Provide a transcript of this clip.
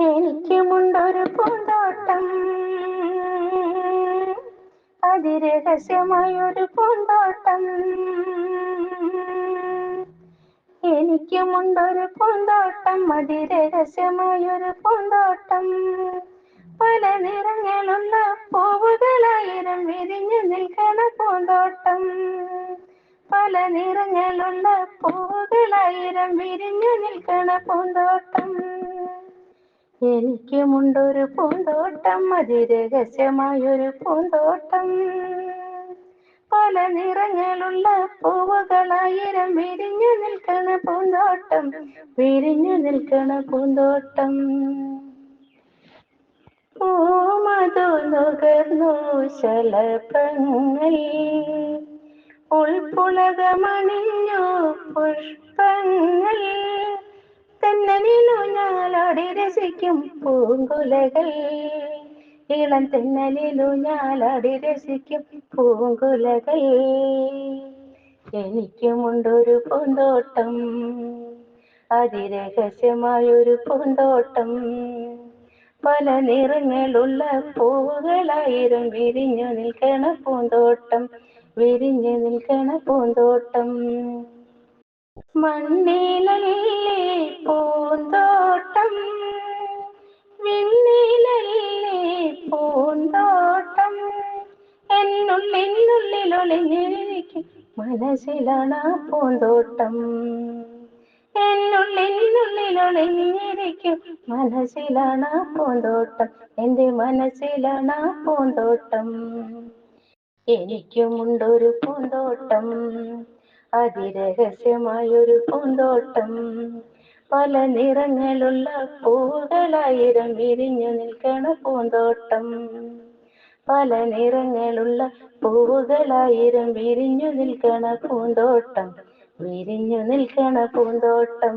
എനിക്കുമുണ്ടൊരു പൂന്തോട്ടം. അതിരഹസ്യമായൊരു പൂന്തോട്ടം. എനിക്കുമുണ്ടൊരു പൂന്തോട്ടം. അതിരഹസ്യമായൊരു പൂന്തോട്ടം. പല നിറങ്ങളുള്ള പൂവുകളായിരം വിരിഞ്ഞു നിൽക്കണ പൂന്തോട്ടം. പല നിറങ്ങളുള്ള പൂവുകളായിരം വിരിഞ്ഞു നിൽക്കണ പൂന്തോട്ടം. എനിക്കുമുണ്ടൊരു പൂന്തോട്ടം അതിരഹസ്യമായൊരു പൂന്തോട്ടം. പല നിറങ്ങളുള്ള പൂവുകളായിരം വിരിഞ്ഞു നിൽക്കണ പൂന്തോട്ടം വിരിഞ്ഞു നിൽക്കണ പൂന്തോട്ടം. പൂമതു നുകർന്നു ശലഭങ്ങൾ ഉൾപ്പുളകമണിഞ്ഞു പുഷ്പങ്ങൾ രസിക്കും പൂങ്കുലകൾ. ഇളം തെന്നലിലു അടി രസിക്കും പൂങ്കുലകൾ. എനിക്കുമുണ്ടൊരു പൂന്തോട്ടം അതിരഹസ്യമായൊരു പൂന്തോട്ടം. പല നിറങ്ങളുള്ള പൂവുകളായിരം വിരിഞ്ഞു നിൽക്കണ പൂന്തോട്ടം വിരിഞ്ഞു നിൽക്കണ പൂന്തോട്ടം. മണ്ണിലല്ലേ പൂന്തോട്ടം ഒളിഞ്ഞിരിക്കും മനസ്സിലാണ് എന്നുള്ളിൽ പൂന്തോട്ടം എന്നുള്ളിനുള്ളിൽ ഒളിഞ്ഞിരിക്കും മനസ്സിലാണ് പൂന്തോട്ടം. എന്റെ മനസ്സിലാണ് പൂന്തോട്ടം. എനിക്കുമുണ്ടൊരു പൂന്തോട്ടം. അതിരഹസ്യമായൊരു പൂന്തോട്ടം. പല നിറങ്ങളുള്ള പൂകളായിരം വിരിഞ്ഞു നിൽക്കണ പൂന്തോട്ടം. പല നിറങ്ങളുള്ള പൂവുകളായിരം വിരിഞ്ഞു നിൽക്കണ പൂന്തോട്ടം. വിരിഞ്ഞു നിൽക്കണ പൂന്തോട്ടം.